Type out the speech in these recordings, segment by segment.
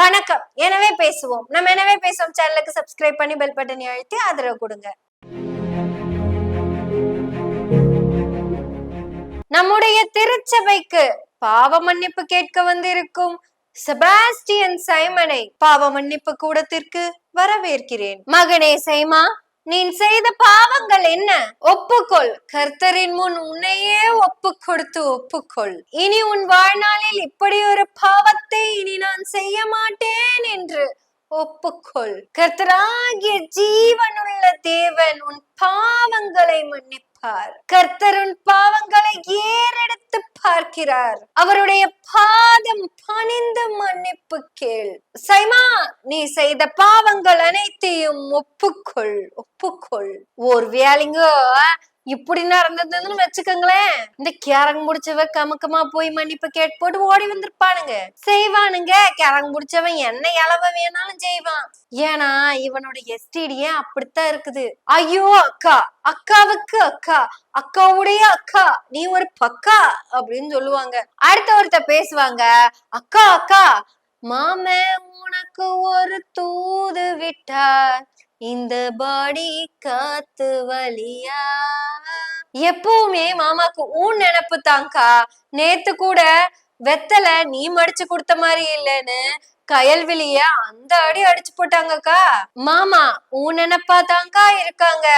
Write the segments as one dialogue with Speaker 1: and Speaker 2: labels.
Speaker 1: வணக்கம். எனவே பேசுவோம். நம்ம எனவே பேசுவோம். சேனலுக்கு சப்ஸ்கிரைப் பண்ணி பெல் பட்டனை அழுத்தி ஆதரவு கொடுங்க. நம்முடைய திருச்சபைக்கு பாவ மன்னிப்பு கேட்க வந்திருக்கும் செபாஸ்டியன் சைமனை பாவ மன்னிப்பு கூடத்திற்கு வரவேற்கிறேன். மகனே சைமா நீ செய்த பாவங்கள் என்ன? ஒப்புக்கொள். கர்த்தரின் முன் உன்னையே ஒப்பு கொடுத்து ஒப்புக்கொள். இனி உன் வாழ்நாளில் இப்படி ஒரு பாவத்தை இனி நான் செய்ய மாட்டேன் என்று ஒப்புக்கொள். கர்த்தராகிய ஜீவனுள்ள தேவன் உன் பாவங்களை மன்னிப்பார். கர்த்தர் உன் பாவங்களை ஏறெடுத்து பார்க்கிறார். அவருடைய பாதம் பணிந்து மன்னிப்பு கேள். சைமா நீ செய்த பாவங்கள் அனைத்தையும் ஒப்புக்கொள் ஒப்புக்கொள். ஒரு வேலைங்க இப்படி நடந்ததுன்னு வச்சுக்கோங்களேன். இந்த கேரங் முடிச்சவ கமக்கமா போய் மன்னிப்பு கேட்டு போட்டு ஓடி வந்திருப்பானுங்க. செய்வானுங்க. கேரங் முடிச்சவன் என்ன இளவ வேணாலும் செய்வான். ஏன்னா இவனோட எஸ்டிடியே அப்படித்தான் இருக்குது? ஐயோ அக்கா. அக்காவுக்கு அக்கா. அக்காவுடைய அக்கா. நீ ஒரு பக்கா அப்படின்னு சொல்லுவாங்க. அடுத்த ஒருத்த பேசுவாங்க. அக்கா அக்கா. மாமே உனக்கு ஒரு தூது விட்டார். இந்த பாடி காத்து வலியா எப்பவுமே மாமாக்கு ஊன் நினப்பு தாங்க்கா நேத்து கூட வெத்தலை நீ மடிச்சு கொடுத்த மாதிரி இல்லைன்னு கயல்விழிய அந்த அடி அடிச்சு போட்டாங்கக்கா. மாமா உன் நினைப்பா தாங்க்கா இருக்காங்க.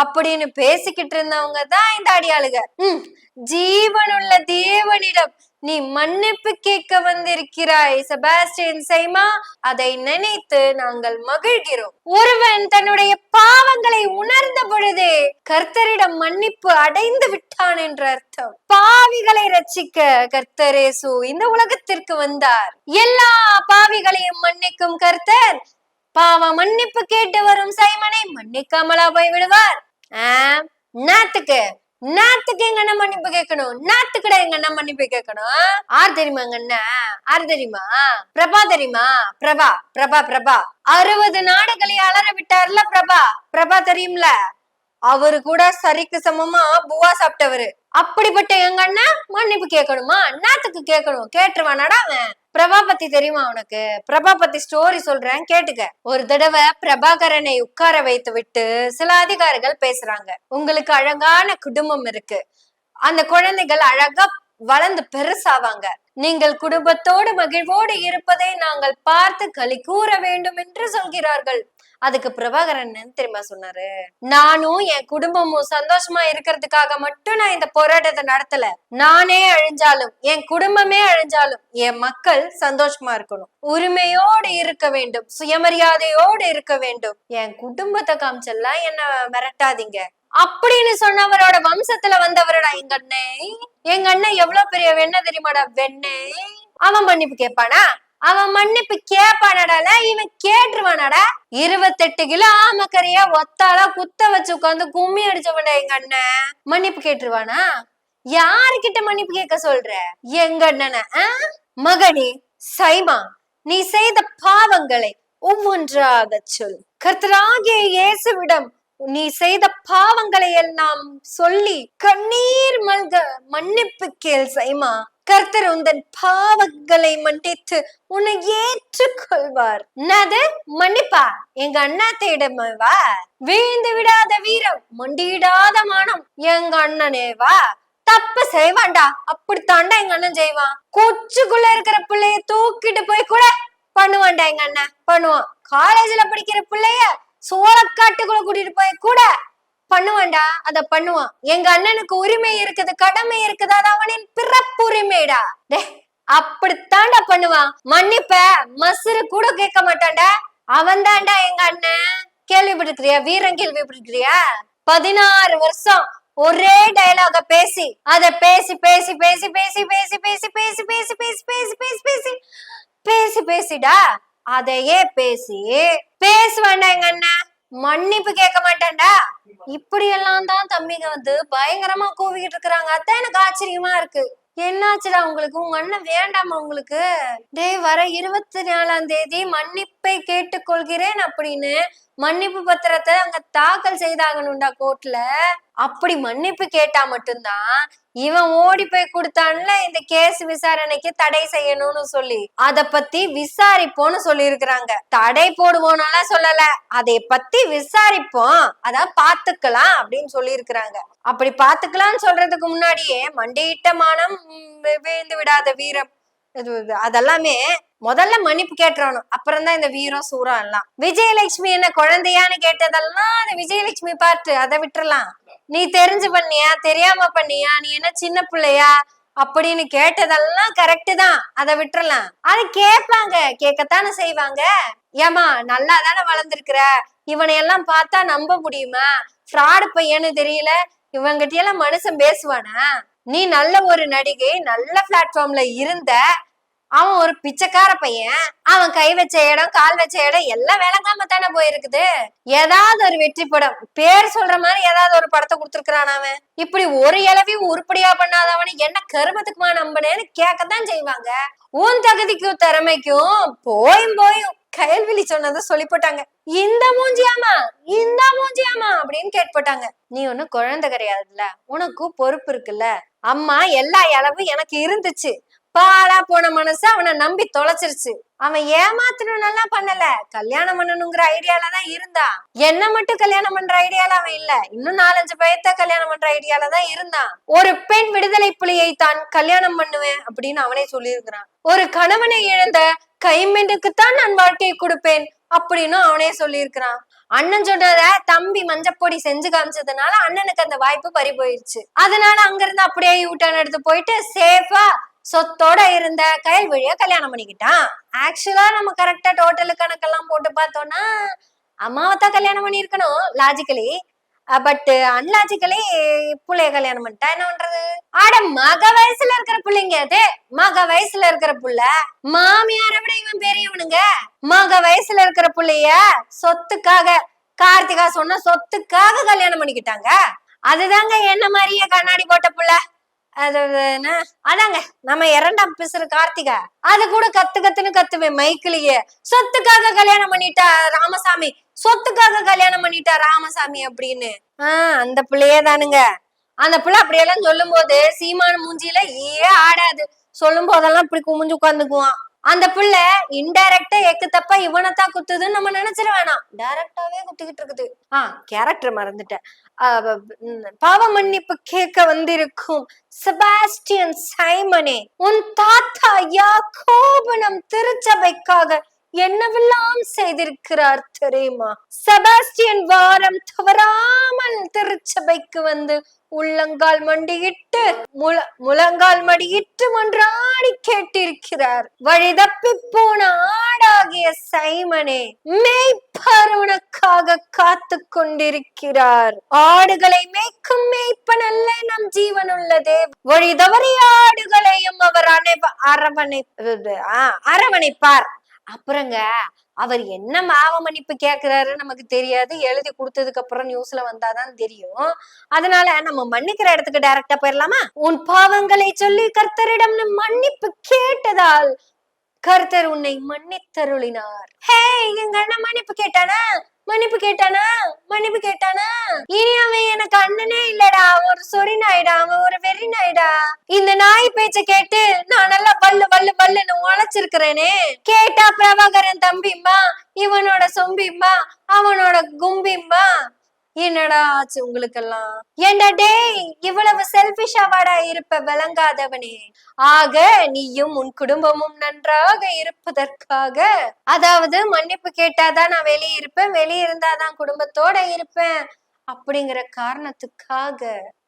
Speaker 1: அப்படின்னு பேசிக்கிட்டு இருந்தவங்க தான் இந்த அடியாளுக. உம் ஜீவனுள்ள தேவனிடம் நீ மன்னிப்பு கேட்க வந்திருக்கிறாய் செபாஸ்டியன் சைமா. அதை நினைத்து நாங்கள் மகிழ்கிறோம். ஒருவன் தன்னுடைய பாவங்களை உணர்ந்த பொழுதே கர்த்தரிடம் மன்னிப்பு அடைந்து விட்டான் என்ற அர்த்தம். பாவிகளை ரட்சிக்க கர்த்தரேசு இந்த உலகத்திற்கு வந்தார். எல்லா பாவி பாவிகளையும் மன்னிக்கும் கர்த்தர். பாவ மன்னிப்பு கேட்டு வரும் சைமனை மன்னிக்காமலா போய் விடுவார் நாத்துக்கு நாத்துக்கு எங்க அண்ணன் மன்னிப்பு கேட்கணும். நாத்துக்குட எங்க அண்ணன் மன்னிப்பு கேட்கணும். ஆர் தெரியுமா எங்க அண்ணன் ஆர் தெரியுமா? பிரபா தெரியுமா? பிரபா பிரபா பிரபா. அறுபது நாடுகளை அலற விட்டார்ல பிரபா. பிரபா தெரியும்ல? அவரு கூட சரிக்கு சமமா புவா சாப்பிட்டவரு. அப்படிப்பட்ட எங்க அண்ணன் மன்னிப்பு கேட்கணுமா? நாத்துக்கு கேட்கணும். கேட்டுருவானாடா அவன். பிரபா பத்தி தெரியுமா உனக்கு? பிரபா பத்தி ஸ்டோரி சொல்றேன் கேட்டுக்க. ஒரு தடவை பிரபாகரனை உட்கார வைத்து விட்டு சில அதிகாரிகள் பேசுறாங்க. உங்களுக்கு அழகான குடும்பம் இருக்கு. அந்த குழந்தைகள் அழகா வளர்ந்து பெருசாவாங்க. நீங்கள் குடும்பத்தோடு மகிழ்வோடு இருப்பதை நாங்கள் பார்த்து களி கூற வேண்டும் என்று சொல்கிறார்கள். அதுக்கு பிரபாகரன் தெரியுமா சொன்னாரு? நானும் என் குடும்பமும் சந்தோஷமா இருக்கிறதுக்காக மட்டும் நான் இந்த போராட்டத்தை நடத்தல. நானே அழிஞ்சாலும் என் குடும்பமே அழிஞ்சாலும் என் மக்கள் சந்தோஷமா இருக்கணும். உரிமையோடு இருக்க வேண்டும் சுயமரியாதையோடு இருக்க வேண்டும். என் குடும்பத்தை காமிச்செல்லாம் என்ன மிரட்டாதீங்க. அப்படின்னு சொன்னவரோட வம்சத்துல வந்தவரோட எங்க அண்ணன் எங்க அண்ணன் எவ்வளவு பெரிய வெண்ண தெரியுமாடா வெண்ணே அவன் மன்னிப்பு கேட்பானா? அவன் மன்னிப்பு கேட்பானடால இவன் கேட்டுருவானடா. இருபத்தெட்டு கிலோ ஆமக்கரையா ஒத்தாளா குத்த வச்சு உட்காந்து கும்மி அடிச்சவன்டா எங்க அண்ணன். மன்னிப்பு கேட்டுருவானா? யாருக்கிட்ட மன்னிப்பு கேட்க சொல்ற? எங்க அண்ணன மகனே சைமா நீ செய்த பாவங்களை ஒவ்வொன்றாக சொல். கர்த்தராகிய இயேசுவிடம் நீ செய்த பாவங்களை எல்லாம் சொல்லி கண்ணீர் மல்க மன்னிப்பு கேள் சைமா. கர்த்தர் உந்தன் பாவங்களை மன்னித்து உன்னை ஏற்றுக்கொள்வார். என்னது? மன்னிப்பா. எங்க அண்ணாத்தையிடம் வா. வீழ்ந்து விடாத வீரம் மண்டியிடாத மானம் எங்க அண்ணனே வா. தப்பு செய்வான்டா. அப்படித்தாண்டா எங்க அண்ணன் செய்வான். கொச்சுக்குள்ள இருக்கிற பிள்ளைய தூக்கிட்டு போய் கூட பண்ணுவான்டா எங்க அண்ணன். பண்ணுவான். காலேஜ்ல படிக்கிற பிள்ளைய சோளக்காட்டுக்குள்ள கூட்டிட்டு போய் கூட பண்ணுவான்டா அத பண்ணுவான் எங்க அண்ணனுக்கு உரிமை இருக்குது கடமை இருக்குது அது அவனின் பிறப்புரிமைடா டே அப்படித்தாண்டா பண்ணுவான் மன்னிப்ப மசுறு கூட கேட்க மாட்டான்டா அவன் தான்டா எங்க அண்ணன் கேள்விப்பட்டிருக்கிறியா வீரம் கேள்விப்பட்டிருக்கிறியா பதினாறு வருஷம் ஒரே டயலாக பேசி அத பேசி பேசி பேசி பேசி பேசி பேசி பேசி பேசி பேசி பேசி பேசி பேசி பேசி பேசிடா அதையே பேசி பேசுவாண்டா எங்க அண்ணன் மன்னிப்பு கேட்க மாட்டேன்டா. இப்படி எல்லாம் தான் தம்பிங்க வந்து பயங்கரமா கூவிக்கிட்டு இருக்கிறாங்க. அதான் எனக்கு ஆச்சரியமா இருக்கு. என்னாச்சுடா உங்களுக்கு? உங்க அண்ணன் வேண்டாமா உங்களுக்கு? டேய் வர இருபத்தி நாலாம் தேதி மன்னிப்பை கேட்டுக்கொள்கிறேன் அப்படின்னு மன்னிப்பு பத்திரத்தை அங்க தாக்கல் செய்தாகணும்டா கோர்ட்ல அப்படி மன்னிப்பு கேட்டா மட்டும்தான் இவன் ஓடி போய் கொடுத்தான்ல இந்த கேஸ் விசாரணைக்கு தடை செய்யணும்னு சொல்லி. அத பத்தி விசாரிப்போம்னு சொல்லி இருக்கிறாங்க தடை போடுவோம்னாலாம் சொல்லல. அதை பத்தி விசாரிப்போம். அதான் பாத்துக்கலாம் அப்படின்னு சொல்லி இருக்கிறாங்க அப்படி பாத்துக்கலாம்னு சொல்றதுக்கு முன்னாடியே மண்டியிட்ட மானம் உம், வீழ்ந்து விடாத வீரம். இது அதெல்லாமே முதல்ல மன்னிப்பு கேட்டுறணும். அப்புறம் தான் இந்த வீரம் சூரம் எல்லாம். விஜயலட்சுமி என்ன குழந்தையான்னு கேட்டதெல்லாம் அந்த விஜயலட்சுமி பாட்டு. அதை விட்டுறலாம். நீ தெரிஞ்சு பண்ணியா? தெரியாம பண்ணியா? நீ என்ன சின்ன பிள்ளையா? அப்படின்னு கேட்டதெல்லாம் கரெக்டு தான். அதை விட்டுறலாம். அது கேட்பாங்க. கேட்கத்தானே செய்வாங்க. ஏமா நல்லா தானே வளர்ந்துருக்குற? இவனை எல்லாம் பார்த்தா நம்ப முடியுமா? ஃப்ராடு பையன்னு தெரியல. இவங்கிட்ட எல்லாம் மனுஷன் பேசுவானா? நீ நல்ல ஒரு நடிகை நல்ல பிளாட்ஃபார்ம்ல இருந்த அவன் ஒரு பிச்சைக்கார பையன் அவன் கை வச்ச இடம் கால் வச்ச இடம் எல்லாம் விளங்காம தானே போயிருக்குது? ஏதாவது ஒரு வெற்றி படம் பேர் சொல்ற மாதிரி ஏதாவது ஒரு படத்தை கொடுத்துருக்கான் அவன். இப்படி ஒரு இளவையும் உருப்படியா பண்ணாதவனை என்ன கருமத்துக்குமா நம்பினேன்னு கேட்கத்தான் செய்வாங்க. உன் தகுதிக்கும் திறமைக்கும் போயும் போயும் கயல்விழி சொன்னதை சொல்லி போட்டாங்க இந்த மூஞ்சியாமா இந்த மூஞ்சியாமா அப்படின்னு கேட்பட்டாங்க. நீ ஒன்னும் குழந்தை கிடையாதுல்ல உனக்கும் பொறுப்பு இருக்குல்ல அம்மா எல்லா இளவும் எனக்கு இருந்துச்சு. பாலா போன மனசு அவனை நம்பி தொலைச்சிருச்சு. அவன் ஏமாத்தணும்னு பண்ணல. கல்யாணம் பண்ணணுங்கிற ஐடியால தான் இருந்தான் என்ன மட்டும் கல்யாணம் பண்ற ஐடியால அவன் இல்ல. இன்னும் நாலஞ்சு பயத்த கல்யாணம் பண்ற ஐடியால தான் இருந்தான். ஒரு பெண் விடுதலை புலியை தான் கல்யாணம் பண்ணுவேன் அப்படின்னு அவனே சொல்லியிருக்கிறான். ஒரு கணவனை இழந்த கைமெண்டுக்குத்தான் நான் வாழ்க்கையை கொடுப்பேன் அப்படின்னு அவனே சொல்லியிருக்கிறான். அண்ணன் சொல்றத தம்பி மஞ்சப்பொடி செஞ்சு காமிச்சதுனால அண்ணனுக்கு அந்த வாய்ப்பு பறி போயிருச்சு. அதனால அங்கிருந்து அப்படியே யூட்டர்ன் எடுத்து போயிட்டு சேஃபா சொத்தோட இருந்த கயல் வழியா கல்யாணம் பண்ணிக்கிட்டான். ஆக்சுவலா நம்ம கரெக்டா டோட்டலு கணக்கெல்லாம் போட்டு பார்த்தோம்னா அம்மாவை தான் கல்யாணம் பண்ணியிருக்கணும் லாஜிக்கலி பட் அன்லாஜிக்கலி புள்ளைய கல்யாணம் பண்ணிட்டா என்ன பண்றது ஆட மக வயசுல இருக்கிற பிள்ளைங்க அது. மக வயசுல இருக்கிற புள்ள. மாமியாரை விட இவன் பெரியவனுங்க. மக வயசுல இருக்கிற புள்ளைய சொத்துக்காக கார்த்திகா சொன்ன சொத்துக்காக கல்யாணம் பண்ணிக்கிட்டாங்க. அதுதாங்க என்ன மாதிரியே கண்ணாடி போட்ட புள்ள? அது என்ன? அதாங்க நம்ம இரண்டாம் பிசுறு கார்த்திகா. அது கூட கத்து கத்துன்னு கத்துவேன் மைக்கிலேயே. சொத்துக்காக கல்யாணம் பண்ணிட்டா ராமசாமி. சொத்துக்காக கல்யாணம் பண்ணிட்டா ராமசாமி அப்படின்னு. ஆஹ் அந்த பிள்ளையே தானுங்க. அந்த பிள்ளை அப்படியெல்லாம் சொல்லும் போது சீமான மூஞ்சியில ஏ ஆடாது. சொல்லும் போதெல்லாம் இப்படி குமிஞ்சு உட்காந்துக்குவான் அந்த பிள்ளை இன்டைரக்டா எக்கு தப்பா இவனைத்தான் குத்துதுன்னு நம்ம நினைச்சிட வேணாம். டைரக்டாவே குத்திக்கிட்டு இருக்குது. ஆஹ் கேரக்டர் மறந்துட்டேன். ஆஹ் பாவ மன்னிப்பு கேட்க வந்திருக்கும் செபாஸ்டியன் சைமனே உன் தாத்தா யாக்கோபனம் திருச்சபைக்காக என்னவெல்லாம் செய்திருக்கிறார் தெரியுமா? செபாஸ்டியன் வாரம் தவறாமல் திருச்சபைக்கு வந்து உள்ளங்கால் மண்டியிட்டு முல முழங்கால் மடியிட்டு மன்றாடி கேட்டிருக்கிறார். வழிதப்பி போன ஆடாகிய சைமனே மேய்ப்பர் உனக்காக காத்து கொண்டிருக்கிறார். ஆடுகளை மேய்க்கும் மேய்ப்பன் அல்ல நம் ஜீவன் உள்ளதே வழி தவறிய ஆடுகளையும் அவர் அனைவ அரவணை அரவணைப்பார். அப்புறங்க அவர் என்ன மாவ மன்னிப்பு கேட்கிறாரு நமக்கு தெரியாது. எழுதி கொடுத்ததுக்கு அப்புறம் நியூஸ்ல வந்தாதான் தெரியும். அதனால நம்ம மன்னிக்கிற இடத்துக்கு டைரக்டா போயிடலாமா உன் பாவங்களை சொல்லி கர்த்தரிடம் மன்னிப்பு கேட்டதால் கர்த்தர் உன்னை மன்னித்தருளினார். ஹே எங்க அண்ணன் மன்னிப்பு கேட்டானா? மன்னிப்பு கேட்டானா? மன்னிப்பு கேட்டானா? இனி அவன் எனக்கு அண்ணனே இல்லடா. ஒரு சொறி நாயிடா அவன் ஒரு வெறி நாயிடா இந்த நாய் பேச்ச கேட்டு நான் நல்லா பல்லு பல்லு பல்லுன்னு உழைச்சிருக்கிறேனே. கேட்டா பிரபாகரன் தம்பிம்மா இவனோட சொம்பிம்மா அவனோட கும்பிம்மா என்னடா ஆச்சு உங்களுக்கெல்லாம்? ஏண்டா டேய் இவ்வளவு செல்பிஷாவாடா இருப்ப விளங்காதவனே. ஆக நீயும் உன் குடும்பமும் நன்றாக இருப்பதற்காக அதாவது மன்னிப்பு கேட்டாதான் நான் வெளியே இருப்பேன் வெளியே இருந்தாதான் குடும்பத்தோட இருப்பேன் அப்படிங்கிற காரணத்துக்காக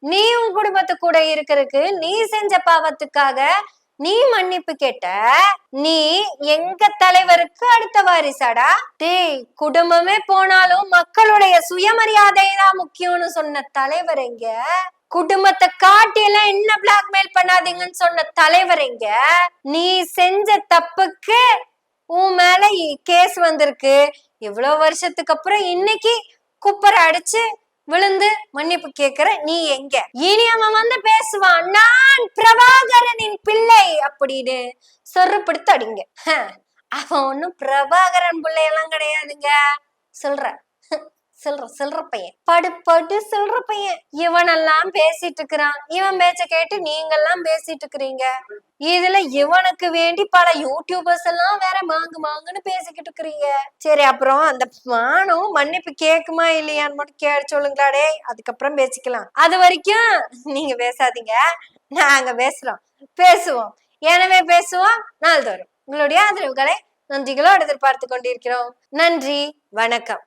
Speaker 1: நீ உன் குடும்பத்து கூட இருக்கிறதுக்கு நீ செஞ்ச பாவத்துக்காக நீ மன்னிப்பு கேட்ட நீ எங்க தலைவருக்கு அடுத்த வாரிசாடா? டேய் குடும்பமே போனாலும் மக்களுடைய சுயமரியாதை தான் முக்கியம்னு சொன்ன தலைவர் எங்க? குடும்பத்தை காட்டி எல்லாம் என்ன பிளாக்மெயில் பண்ணாதீங்கன்னு சொன்ன தலைவர் எங்க? நீ செஞ்ச தப்புக்கு உன் மேல கேஸ் வந்திருக்கு. இவ்வளவு வருஷத்துக்கு அப்புறம் இன்னைக்கு குப்பரை அடிச்சு விழுந்து மன்னிப்பு கேக்குற நீ எங்க? இனி அவன் வந்து பேசுவான் நான் பிரபாகரனின் பிள்ளை அப்படின்னு சொருப்படுத்து அடிங்க. அவன் ஒண்ணும் பிரபாகரன் பிள்ளை எல்லாம் கிடையாதுங்க சொல்ற சில்ற சில்ற பையன். படு படு சில்ற பையன். இவனெல்லாம் பேசிட்டு இருக்கிறான் இவன் பேச்ச கேட்டு நீங்கெல்லாம் பேசிட்டு இருக்கிறீங்க இதுல இவனுக்கு வேண்டி பல யூடியூபர்ஸ் எல்லாம் வேற மாங்கு மாங்குன்னு பேசிக்கிட்டு இருக்கிறீங்க சரி அப்புறம் அந்த மானம் மன்னிப்பு கேக்குமா இல்லையான்னு மட்டும் கே சொல்லுங்களாடே அதுக்கப்புறம் பேசிக்கலாம். அது வரைக்கும் நீங்க பேசாதீங்க. நாங்க பேசுறோம். பேசுவோம். எனவே பேசுவோம். நாள்தோறும். உங்களுடைய ஆதரவுகளை நன்றிகளோடு எதிர்பார்த்து கொண்டிருக்கிறோம். நன்றி. வணக்கம்.